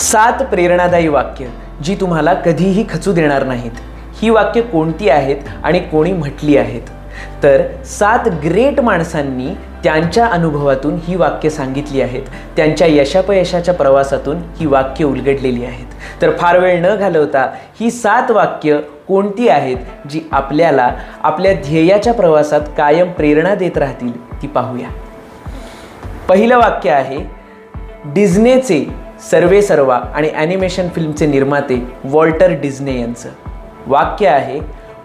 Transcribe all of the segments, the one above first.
सात प्रेरणादायी वाक्य जी तुम्हाला कधीही खचू देणार नाहीत. ही वाक्य कोणती आहेत आणि कोणी म्हटली आहेत? तर सात ग्रेट माणसांनी त्यांच्या अनुभवातून ही वाक्य सांगितली आहेत. त्यांच्या यशापयशाच्या प्रवासातून ही वाक्य उलगडलेली आहेत. तर फार वेळ न घालवता ही सात वाक्य कोणती आहेत जी आपल्याला आपल्या ध्येयाच्या प्रवासात कायम प्रेरणा देत राहतील ती पाहूया. पहिलं वाक्य आहे डिझनेचे सर्वे सर्वा आणि ॲनिमेशन फिल्मचे निर्माते वॉल्टर डिझने यांचं. वाक्य आहे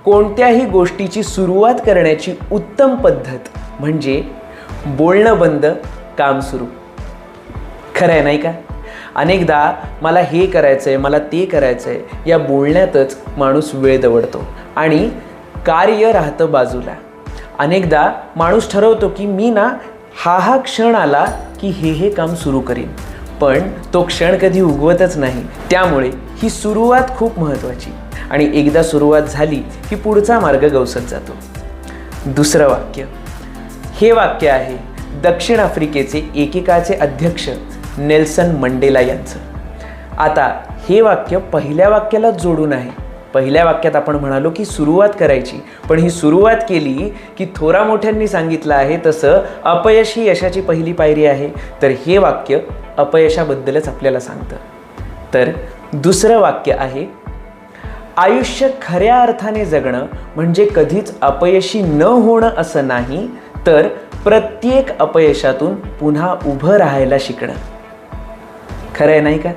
कोणत्याही गोष्टीची सुरुवात करण्याची उत्तम पद्धत म्हणजे बोलणं बंद काम सुरू. खरं आहे नाही का? अनेकदा मला हे करायचं आहे मला ते करायचं आहे या बोलण्यातच माणूस वेळ दवडतो आणि कार्य राहतं बाजूला. अनेकदा माणूस ठरवतो की मी ना हा हा क्षण आला की हे हे काम सुरू करीन. पण तो क्षण कधी उगवतच नाही. त्यामुळे ही सुरुवात खूप महत्त्वाची आणि एकदा सुरुवात झाली की पुढचा मार्ग गवसत जातो. दुसरं वाक्य. हे वाक्य आहे दक्षिण आफ्रिकेचे एकेकाचे अध्यक्ष नेल्सन मंडेला यांचं. आता हे वाक्य पहिल्या वाक्याला जोडून आहे. पहिल्या वाक्यात आपण म्हणालो की सुरुवात करायची. पण ही सुरुवात केली की थोरा मोठ्यांनी सांगितलं आहे तसं अपयश ही यशाची पहिली पायरी आहे. तर हे वाक्य अपयशाबद्दलच आपल्याला सांगतं. तर दुसरं वाक्य आहे आयुष्य खऱ्या अर्थाने जगणं म्हणजे कधीच अपयशी न होणं असं नाही तर प्रत्येक अपयशातून पुन्हा उभं राहायला शिकणं. खरं आहे नाही का?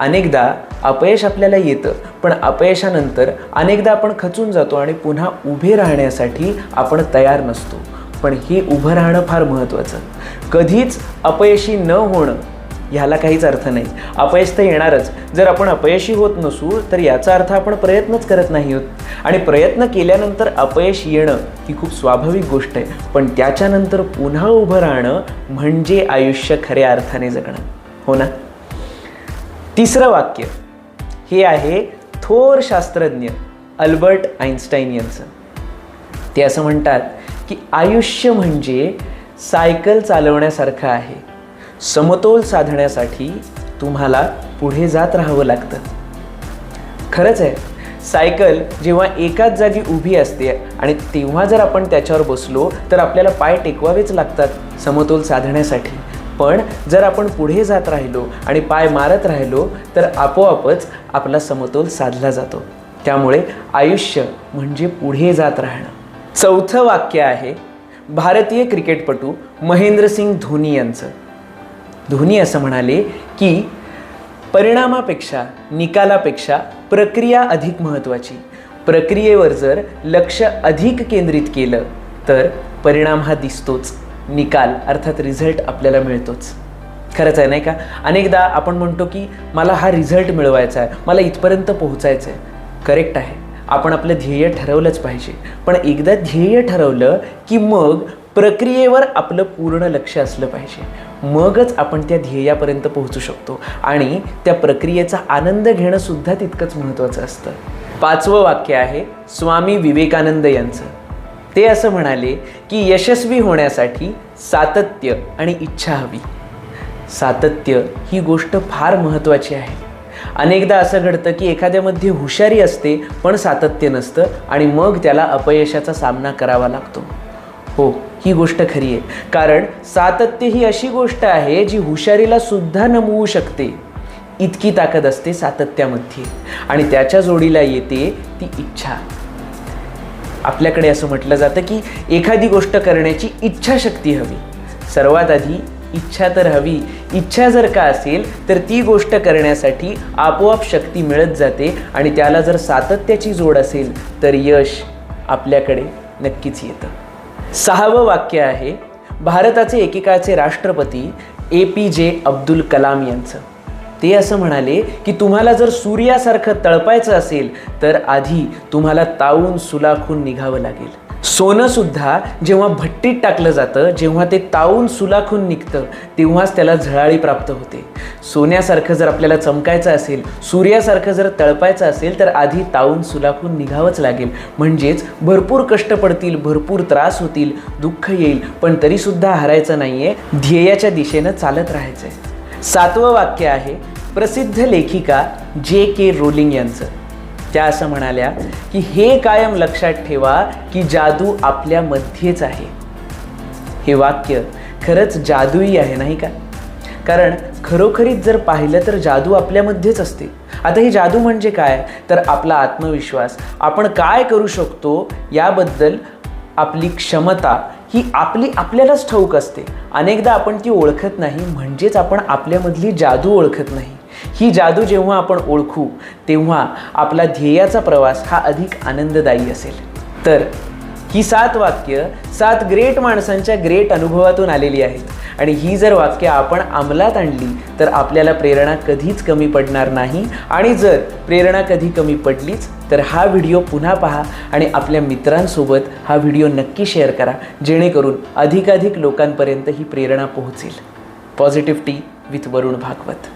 अनेकदा अपयश आपल्याला येतं पण अपयशानंतर अनेकदा आपण खचून जातो आणि पुन्हा उभे राहण्यासाठी आपण तयार नसतो. पण हे उभं राहणं फार महत्त्वाचं. कधीच अपयशी न होणं ह्याला काहीच अर्थ नाही. अपयश तर येणारच. जर आपण अपयशी होत नसू तर याचा अर्थ आपण प्रयत्नच करत नाही आहोत आणि प्रयत्न केल्यानंतर अपयश येणं ही खूप स्वाभाविक गोष्ट आहे. पण त्याच्यानंतर पुन्हा उभं राहणं म्हणजे आयुष्य खऱ्या अर्थाने जगणं. हो ना? तिसरं वाक्य. हे आहे थोर शास्त्रज्ञ अल्बर्ट आईन्स्टाईन यांचं. ते असं म्हणतात की आयुष्य म्हणजे सायकल चालवण्यासारखं आहे. समतोल साधण्यासाठी तुम्हाला पुढे जात राहावं लागतं. खरंच आहे सायकल जेव्हा एकाच जागी उभी असते आणि तेव्हा जर आपण त्याच्यावर बसलो तर आपल्याला पाय टेकवावेच लागतात समतोल साधण्यासाठी. पण जर आपण पुढे जात राहिलो आणि पाय मारत राहिलो तर आपोआपच आपला समतोल साधला जातो. त्यामुळे आयुष्य म्हणजे पुढे जात राहणं. चौथं वाक्य आहे भारतीय क्रिकेटपटू महेंद्रसिंग धोनी यांचं. धोनी असं म्हणाले की परिणामापेक्षा निकालापेक्षा प्रक्रिया अधिक महत्त्वाची. प्रक्रियेवर जर लक्ष अधिक केंद्रित केलं तर परिणाम हा दिसतोच. निकाल अर्थात रिझल्ट आपल्याला मिळतोच. खरंच आहे नाही का? अनेकदा आपण म्हणतो की मला हा रिझल्ट मिळवायचा आहे मला इथपर्यंत पोहोचायचं आहे करेक्ट आहे. आपण आपलं ध्येय ठरवलंच पाहिजे. पण एकदा ध्येय ठरवलं की मग प्रक्रियेवर आपलं पूर्ण लक्ष असलं पाहिजे. मगच आपण त्या ध्येयापर्यंत पोहोचू शकतो. आणि त्या प्रक्रियेचा आनंद घेणंसुद्धा तितकंच महत्त्वाचं असतं. पाचवं वाक्य आहे स्वामी विवेकानंद यांचं. ते असं म्हणाले की यशस्वी होण्यासाठी सातत्य आणि इच्छा हवी. सातत्य ही गोष्ट फार महत्त्वाची आहे. अनेकदा असं घडतं की एखाद्यामध्ये हुशारी असते पण सातत्य नसतं आणि मग त्याला अपयशाचा सामना करावा लागतो. हो ही गोष्ट खरी आहे. कारण सातत्य ही अशी गोष्ट आहे जी हुशारीला सुद्धा नमवू शकते. इतकी ताकद असते सातत्यामध्ये आणि त्याच्या जोडीला येते ती इच्छा. आपल्याकडे असं म्हटलं जातं की एखादी गोष्ट करण्याची इच्छाशक्ती हवी. सर्वात आधी इच्छा तर हवी. इच्छा जर का असेल तर ती गोष्ट करण्यासाठी आपोआप शक्ती मिळत जाते आणि त्याला जर सातत्याची जोड असेल तर यश आपल्याकडे नक्कीच येतं. सहावं वाक्य आहे भारताचे एकेकाळचे राष्ट्रपती ए पी जे अब्दुल कलाम यांचं. ते असं म्हणाले की तुम्हाला जर सूर्यासारखं तळपायचं असेल तर आधी तुम्हाला तावून सुलाखून निघावं लागेल. सोनंसुद्धा जेव्हा भट्टीत टाकलं जातं जेव्हा ते तावून सुलाखून निघतं तेव्हाच त्याला झळाळी प्राप्त होते. सोन्यासारखं जर आपल्याला चमकायचं असेल सूर्यासारखं जर तळपायचं असेल तर आधी तावून सुलाखून निघावंच लागेल. म्हणजेच भरपूर कष्ट पडतील भरपूर त्रास होतील दुःख येईल पण तरीसुद्धा हरायचं नाही आहे ध्येयाच्या दिशेनं चालत राहायचं आहे सातवं वाक्य आहे प्रसिद्ध लेखिका जे के रोलिंग यांचं. त्या असं म्हणाल्या की हे कायम लक्षात ठेवा की जादू आपल्यामध्येच आहे. हे वाक्य खरंच जादूई आहे नाही का? कारण खरोखरीच जर पाहिलं तर जादू आपल्यामध्येच असते. आता ही जादू म्हणजे काय? तर आपला आत्मविश्वास. आपण काय करू शकतो याबद्दल आपली क्षमता ही आपली आपल्यालाच ठाऊक असते. अनेकदा आपण ती ओळखत नाही म्हणजेच आपण आपल्यामधली जादू ओळखत नाही. ही जादू जेव्हा आपण ओळखू तेव्हा आपला ध्येयाचा प्रवास हा अधिक आनंददायी असेल. तर ही सात वाक्य सात ग्रेट माणसांच्या ग्रेट अनुभवातून आलेली आहेत. आणि ही जर वाक्य आपण अंमलात आणली तर आपल्याला प्रेरणा कधीच कमी पडणार नाही. आणि जर प्रेरणा कधी कमी पडलीच तर हा व्हिडिओ पुन्हा पहा आणि आपल्या मित्रांसोबत हा व्हिडिओ नक्की शेअर करा जेणेकरून अधिकाधिक लोकांपर्यंत ही प्रेरणा पोहोचेल. Positive tea with Varun Bhagwat.